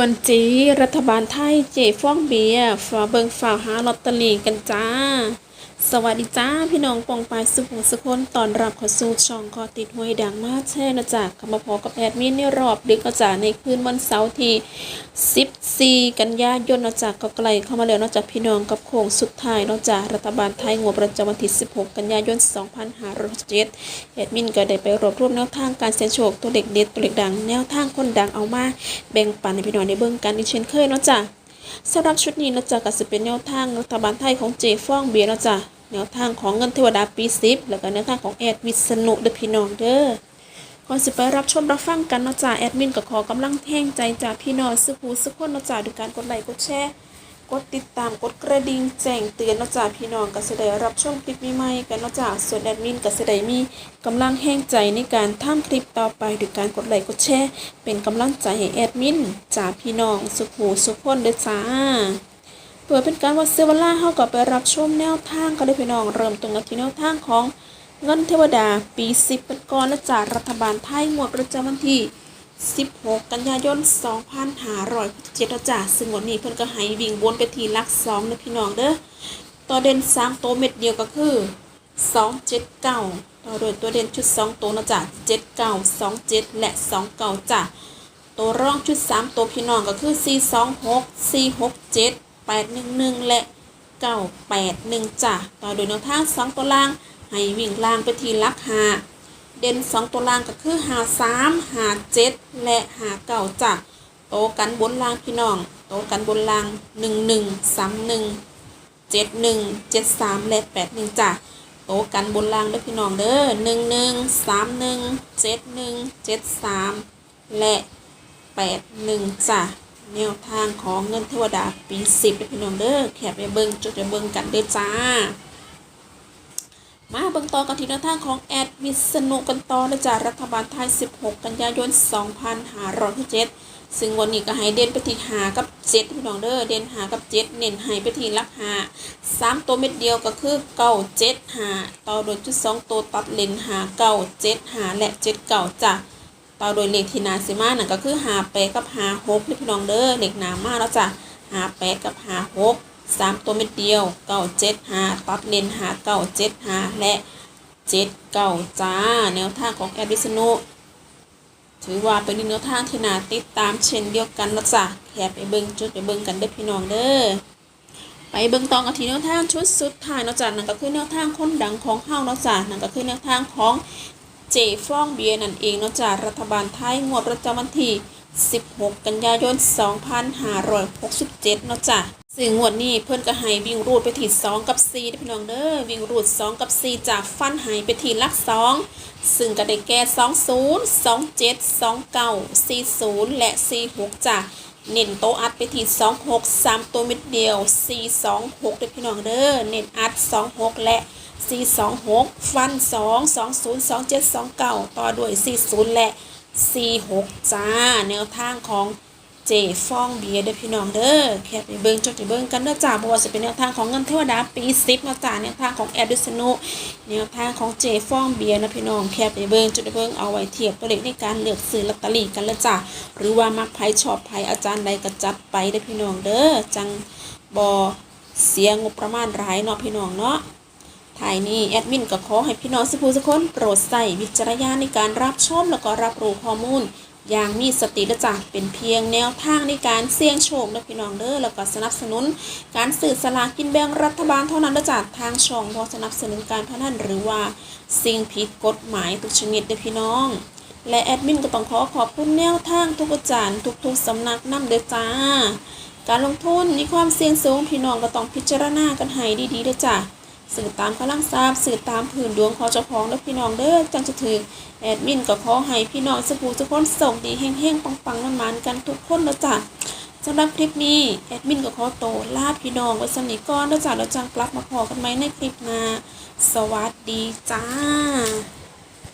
วนจีรัฐบาลไทยเจฟ้องเบียร์ฝาเบิงฝ่าวหาลอตเตอรี่กันจ้า สวัสดีจ้าพี่น้องปองปายสุขสุขคนตอนรับเข้าสู่ช่องคอติดหวยดังมาแช่นะจ๊ะกลับมาพอกับแอดมินในรอบดึกนะจ๊ะในคืนวันเสาร์ที่14กันยายนนะจ๊ะก็ไกลเข้ามาแล้วนะจ๊ะพี่น้องกับโค้งสุดท้ายนะจ๊ะรัฐบาลไทยงวดประจำวันที่16 กันยายน 2567แอดมินก็ได้ไปรวบรวมแนวทางการเสี่ยงโชคตัวเด็กเด็ดตัวเด็กดังแนวทางคนดังเอามาแบ่งปันให้พี่น้องได้เบิ่งกันอีกเช่นเคยนะจ๊ะ สำหรับชุดนี้นะจ๊ะก็จะเป็นแนวทางรัฐบาลไทยของเจฟ้องเบียนะจ๊ะแนวทางของเงินเทวดาปีสิบแล้วก็แนวทางของแอดวิษณุเดพี่น้องเด้อก่อนสิไปรับชมรับฟังกันนะจ๊ะแอดมินก็ขอกำลังแท่งใจจากพี่น้องสุภูสุขคนนะจ๊ะด้วยการกดไลค์กดแชร์ กดติดตามกดกระดิ่งแจ้งเตือนนะจ๊ะพี่น้องก็จะได้รับชมคลิปใหม่ๆกันนะจ๊ะส่วนแอดมินก็จะได้มีกำลังแห้งใจในการทำคลิปต่อไปด้วยการกดไลค์กดแชร์เป็นกำลังใจให้แอดมินจากพี่น้องสุขูสุขคนเด้อจ้าเพื่อเป็นการวัดเซวล่าเฮาก็ไปรับชมแนวทางกันเลยพี่น้องเริ่มตรงกันที่แนวทางของเงินเทวดาปี 10เป็นก่อนและจากรัฐบาลไทยงวดประจำวันที่ 16 กันยายน 2567นะจ้ะซึ่งวันนี้เพิ่นก็ให้วิ่งวนไปทีลัก2นะพี่น้องเด้อตัวเด่น3ตัวเม็ดเดียวก็คือ 279 ต่อโดยตัวเด่นชุด 2 ตัวนะจ้ะ79 27 และ 29จ้ะตัวร่องชุด 3 ตัวพี่น้องก็คือ 426 467 811 และ 981จ้ะต่อโดยแนวทาง 2 ตัวล่าง ให้วิ่งล่างไปทีลักหา เด่นสองตัวล่างก็คือหาสามหาเจ็ดและหาเก่าจ้ะโตกันบนล่างพี่น้อง โตกันบนล่างหนึ่งหนึ่งสามหนึ่งเจ็ดหนึ่งเจ็ดสามและแปดหนึ่งจ้ะโตกันบนล่างเด้อพี่น้องเด้อหนึ่งหนึ่งสามหนึ่งเจ็ดหนึ่งเจ็ดสามและแปดหนึ่งจ้ะแนวทางของเงินเทวดาปีสิบเด้อพี่น้องเด้อแขบไปเบิ้งจุดไปเบิ้งกันเด้อจ้า มาเบิ่งต่อกันที่แนวทางของแอดวิษณุกันต่อนะจ้ะรัฐบาลไทย 16 กันยายน 2567ซึ่งวันนี้ก็ให้เด่นไปที่หากับเจ็ดพี่น้องเด้อเด่นหากับเจ็ดเน้นให้ไปที่ลักหาสามตัวเม็ดเดียวก็คือเก้าเจ็ดหาต่อโดยจุดสองตัวตัดเลนหาเก้าเจ็ดหาและเจ็ดเก้าจ้ะต่อโดยเลขที่นาซิมานั่นก็คือหาแปกับหาหกพี่น้องเด้อเลขนามาแล้วจ้ะหาแปกับหาหก สามตัวเม็ดเดียวเก้าเจ็ดหาตัดเลนหาเก้าเจ็ดหาและเจ็ดเก้าจ้า แนวทางของแอดวิษณุถือว่าเป็นแนวทางที่น่าติดตามเช่นเดียวกันล้วจ้ะแคบไปเบิ้งจุดไปเบิ้งกันเด้อพี่น้องเด้อไปเบิ่งตองกันทีแนวทางชุดสุดท้ายนาะจ้ะนั่นก็คือแนวทางคนดังของเฮานาะจ้ะนั่นก็คือแนวทางของเจฟ้องเบียนั่นเองนาะจากรัฐบาลไทยงวดประจำวันที่ 16 กันยายน 2567นาะจ้ะ สื่หงวดนี้เพื่อนก็ให้วิ่งรูดไปถีสองกับสี่พี่น้องเด้อวิ่งรูดสองกับสี่จากฟันหายไปถีลักสองซึ่งก็ได้แก่สองศูนย์สองเจ็ดสองเก้าสี่ศูนย์และสี่หกจากเน้นโตอัดไปถีสองหกสามตัวมิดเดียวสี่สองหกเด้พี่น้องเด้อเน้นอัดสองหกและสี่สองหกฟันสองสองศูนย์สองเจ็ดสองเก้าต่อด้วยสี่ศูนย์และสี่หกจ้าแนวทางของ เจฟองเบียร์เด้อพี่น้องเด้อแค่ไปเบิ่งจดไปเบิ่งกันเด้อจ้าเพราะว่าจะเป็นแนวทางของเงินเทวดาปี10นะจ้าแนวทางของแอดดิสนุแนวทางของเจฟองเบียร์นะพี่น้องแค่ไปเบิ่งจดไปเบิ่งเอาไว้เทียบตัวเลขในการเลือกซื้อลอตเตอรี่กันเลยจ้าหรือว่ามักไผชอบไผอาจารย์ใดก็จัดไปเด้อพี่น้องเด้อจังบ่เสียงบประมาณหลายเนาะพี่น้องเนาะท้ายนี้แอดมินก็ขอให้พี่น้องสุภูสุคนโปรดใส่วิจารณญาณในการรับชมแล้วก็รับรู้ข้อมูล อย่างมีสติและจ้ะเป็นเพียงแนวทางในการเสี่ยงโชคนะพี่น้องเด้อแล้วก็สนับสนุน การสื่อสลากกินแบ่งรัฐบาลเท่านั้นนะจ้ะทางช่องบ่สนับสนุนการพนันหรือว่าสิ่งผิดกฎหมายทุกชนิดเด้อพี่น้อง และแอดมินก็ต้องขอขอบคุณแนวทางทุกอาจารย์ทุกๆสำนักนำเด้อจ้า การลงทุนมีความเสี่ยงสูงพี่น้องก็ต้องพิจารณากันให้ดีๆเด้อจ้ะ สื่อตามพลังทราบสื่อตามผืนดวงของเจ้าของและพี่น้องเด้อจังจะถือแอดมินก็ขอให้พี่น้องสบู่ทุกคนส่งดีแห้งๆปังๆมันกันทุกคนแล้วจ้ะสำหรับคลิปนี้แอดมินก็ขอโตลาพี่น้องไว้สำนีก่อนแล้วจ้ะแล้วจังกลับมาพอกันไหมในคลิปหน้าสวัสดีจ้า